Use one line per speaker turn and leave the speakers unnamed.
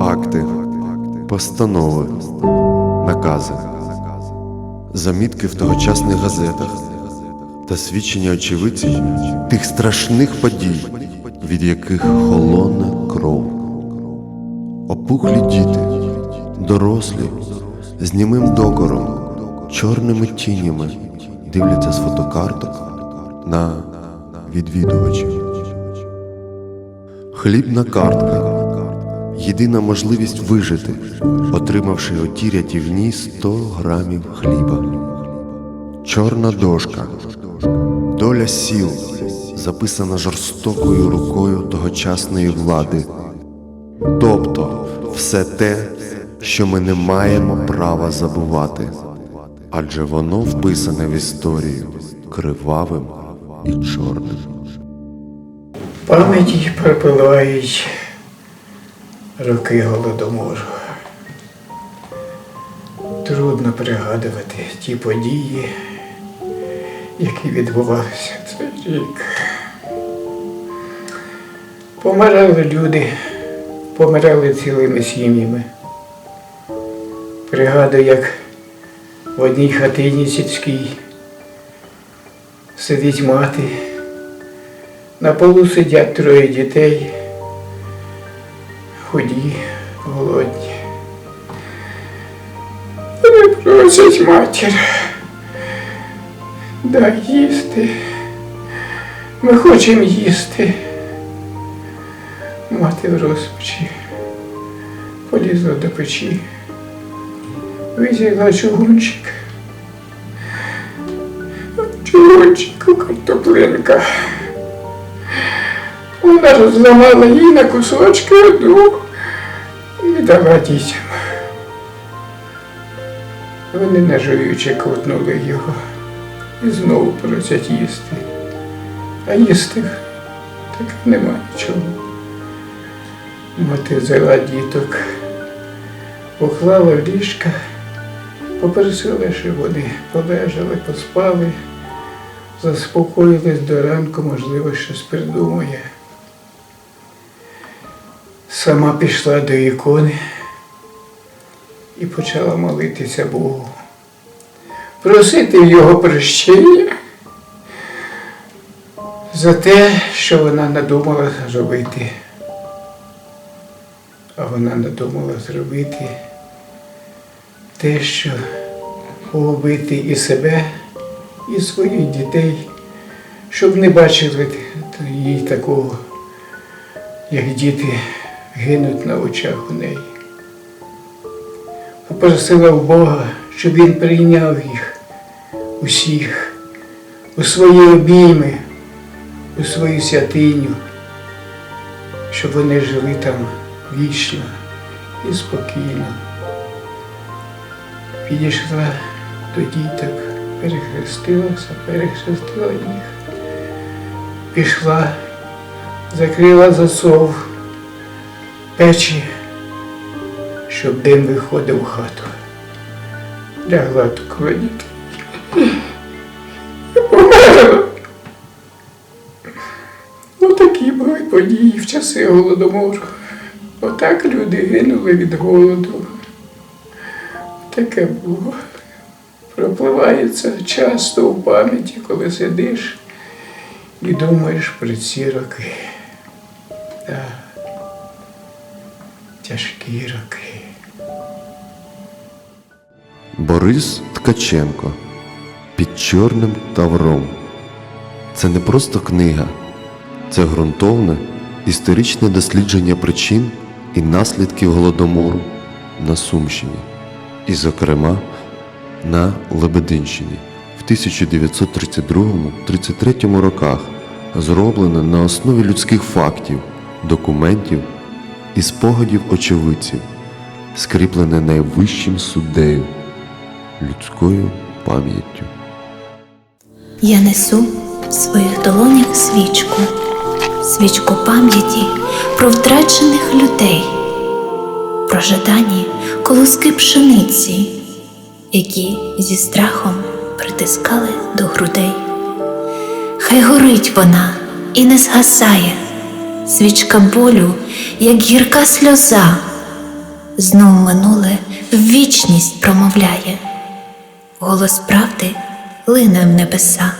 Акти, постанови, накази, замітки в тогочасних газетах та свідчення очевидців тих страшних подій, від яких холоне кров. Опухлі діти, дорослі, з німим докором, чорними тінями дивляться з фотокарток на відвідувачів. Хлібна картка. Єдина можливість вижити, отримавши оті рятівні 100 грамів хліба. Чорна дошка. Доля сіл, записана жорстокою рукою тогочасної влади. Тобто все те, що ми не маємо права забувати, адже воно вписане в історію кривавим і чорним.
Пам'яті пропливають роки голодомору. Трудно пригадувати ті події, які відбувалися цей рік. Помирали люди, помирали цілими сім'ями. Пригадую, як в одній хатині сільській сидить мати. На полу сидять троє дітей, худі, голодні. Вони просять матір. Дай їсти. Ми хочемо їсти. Мати в розпачі полізла до печі, визігла чугунчик. Чугунчику картоплинка. Вона розламала її на кусочки одну і дала дітям. Вони нажуючи ковтнули його і знову просять їсти. А їсти так нема нічого. Мати взяла діток, поклала в ліжка, попросила, щоб вони полежали, поспали, заспокоїлись до ранку, можливо, щось придумає. Сама пішла до ікони і почала молитися Богу. Просити його прощення за те, що вона надумала зробити. А вона надумала зробити те, що погубити і себе, і своїх дітей, щоб не бачили їй такого, як діти гинуть на очах у неї. Попросила в Бога, щоб він прийняв їх усіх у свої обійми, у свою святиню, щоб вони жили там вічно і спокійно. Підійшла до діток, перехрестилася, перехрестила їх, пішла, закрила засов печі, щоб дим виходив у хату. Лягла кладіки. Померла. Ну такі були події в часи голодомору. Отак люди гинули від голоду. Таке було. Пропливається часто у пам'яті, коли сидиш і думаєш про ці роки. Да. Тяжкі роки.
Борис Ткаченко під чорним тавром. Це не просто книга, це ґрунтовне історичне дослідження причин і наслідків голодомору на Сумщині, і, зокрема, на Лебединщині в 1932-33 роках, зроблене на основі людських фактів, документів і спогадів очевидців, скріплене найвищим суддею людською пам'яттю.
Я несу в своїх долонях свічку, свічку пам'яті про втрачених людей, прожидані колоски пшениці, які зі страхом притискали до грудей. Хай горить вона і не згасає, свічка болю, як гірка сльоза, знов минуле в вічність промовляє, голос правди лине в небеса.